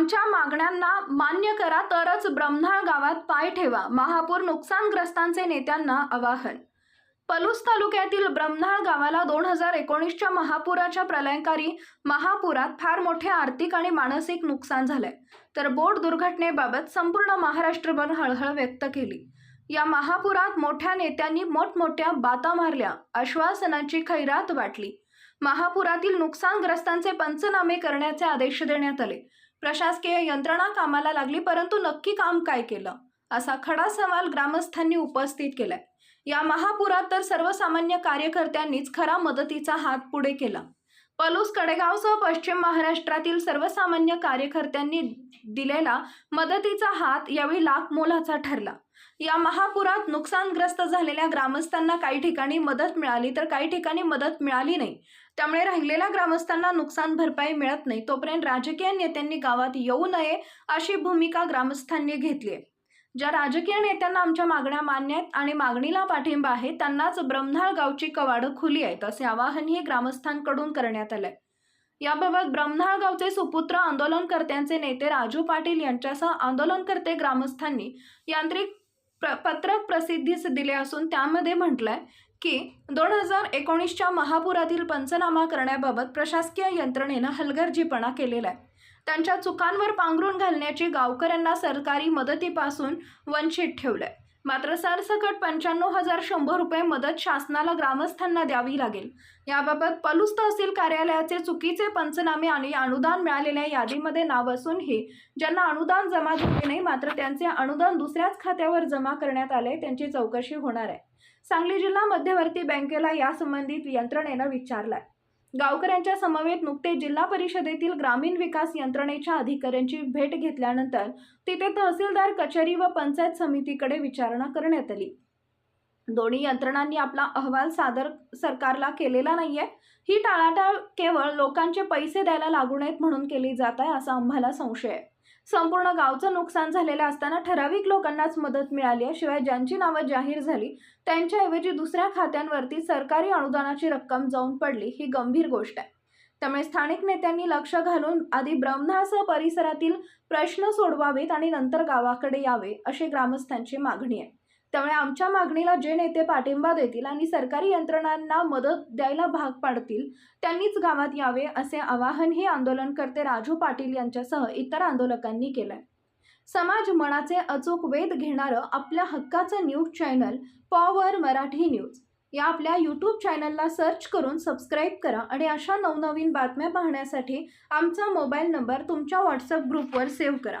आमच्या मागण्यांना मान्य करा तरच ब्रह्मनाळ गावात पाय ठेवा. महापूर नुकसानग्रस्तांचे नेत्यांना आवाहन. पलूस तालुक्यातील ब्रह्मनाळ गावाला दोन हजार एकोणीसच्या महापुराच्या प्रलयंकारी महापुरात फार मोठे आर्थिक आणि मानसिक नुकसान झालंय. तर बोट दुर्घटनेबाबत संपूर्ण महाराष्ट्रभर हळहळ व्यक्त केली. या महापुरात मोठ्या नेत्यांनी मोठमोठ्या बाता मारल्या आश्वासनाची खैरात वाटली. महापुरातील नुकसानग्रस्तांचे पंचनामे करण्याचे आदेश देण्यात आले. प्रशासकीय यंत्रणा कामाला लागली परंतु नक्की काम काय केलं? असा खडा सवाल ग्रामस्थांनी उपस्थित केलाय. या महापुरात तर सर्वसामान्य कार्यकर्त्यांनीच खरा मदतीचा हात पुढे केला. पलूस कडेगावसह पश्चिम महाराष्ट्रातील सर्वसामान्य कार्यकर्त्यांनी दिलेला मदतीचा हात यावेळी लाख मोलाचा ठरला. या महापुरात नुकसानग्रस्त झालेल्या ग्रामस्थांना काही ठिकाणी मदत मिळाली तर काही ठिकाणी मदत मिळाली नाही. त्यामुळे राहिलेल्या ग्रामस्थांना नुकसान भरपाई मिळत नाही. तोपर्यंत राजकीय नेत्यांनी गावात येऊ नये अशी भूमिका ग्रामस्थांनी घेतली आहे. ज्या राजकीय नेत्यांना आमच्या मागण्या मान्य आहेत आणि मागणीला पाठिंबा आहे त्यांनाच ब्रह्मनाळ गावची कवाडं खुली आहेत असे आवाहनही ग्रामस्थांकडून करण्यात आलंय. याबाबत ब्रह्मनाळ गावचे सुपुत्र आंदोलनकर्त्यांचे नेते राजू पाटील यांच्यासह आंदोलनकर्ते ग्रामस्थांनी यांत्रिक प्र पत्रक प्रसिद्धीस दिले असून त्यामध्ये म्हटलंय की दोन हजार एकोणीसच्या महापुरातील पंचनामा करण्याबाबत प्रशासकीय यंत्रणेनं हलगर्जीपणा केलेला आहे. त्यांच्या चुकांवर पांघरून घालण्याची गावकऱ्यांना सरकारी मदतीपासून वंचित ठेवलंय. मात्र सरसकट पंच्याण्णव हजार शंभर रुपये मदत शासनाला ग्रामस्थांना द्यावी लागेल. याबाबत पलूस तहसील कार्यालयाचे चुकीचे पंचनामे आणि अनुदान मिळालेल्या यादीमध्ये नाव असूनही ज्यांना अनुदान जमा झाले नाही मात्र त्यांचे अनुदान दुसऱ्याच खात्यावर जमा करण्यात आले त्यांची चौकशी होणार आहे. सांगली जिल्हा मध्यवर्ती बँकेला यासंबंधित यंत्रणेनं विचारलाय. गावकऱ्यांच्या समवेत नुकते जिल्हा परिषदेतील ग्रामीण विकास यंत्रणेच्या अधिकाऱ्यांची भेट घेतल्यानंतर तिथे तहसीलदार कचेरी व पंचायत समितीकडे विचारणा करण्यात आली. दोन्ही यंत्रणांनी आपला अहवाल सादर सरकारला केलेला नाहीये. ही टाळाटाळ केवळ लोकांचे पैसे द्यायला लागू नयेत म्हणून केली जात आहे असा आम्हाला संशय आहे. संपूर्ण गावचं नुकसान झालेलं असताना ठराविक लोकांनाच मदत मिळाली आहे. शिवाय ज्यांची नावं जाहीर झाली त्यांच्याऐवजी दुसऱ्या खात्यांवरती सरकारी अनुदानाची रक्कम जाऊन पडली ही गंभीर गोष्ट आहे. त्यामुळे स्थानिक नेत्यांनी लक्ष घालून आधी ब्रह्मासह परिसरातील प्रश्न सोडवावेत आणि नंतर गावाकडे यावे अशी ग्रामस्थांची मागणी आहे. त्यामुळे आमच्या मागणीला जे नेते पाठिंबा देतील आणि सरकारी यंत्रणांना मदत द्यायला भाग पाडतील त्यांनीच गावात यावे असे आवाहन हे आंदोलनकर्ते राजू पाटील यांच्यासह इतर आंदोलकांनी केलंय. समाज मनाचे अचूक वेध घेणारं आपल्या हक्काचं news channel power Marathi news. या आपल्या यूट्यूब चॅनलला सर्च करून सबस्क्राईब करा आणि अशा नवनवीन बातम्या पाहण्यासाठी आमचा मोबाईल नंबर तुमच्या व्हॉट्सअप ग्रुपवर सेव्ह करा.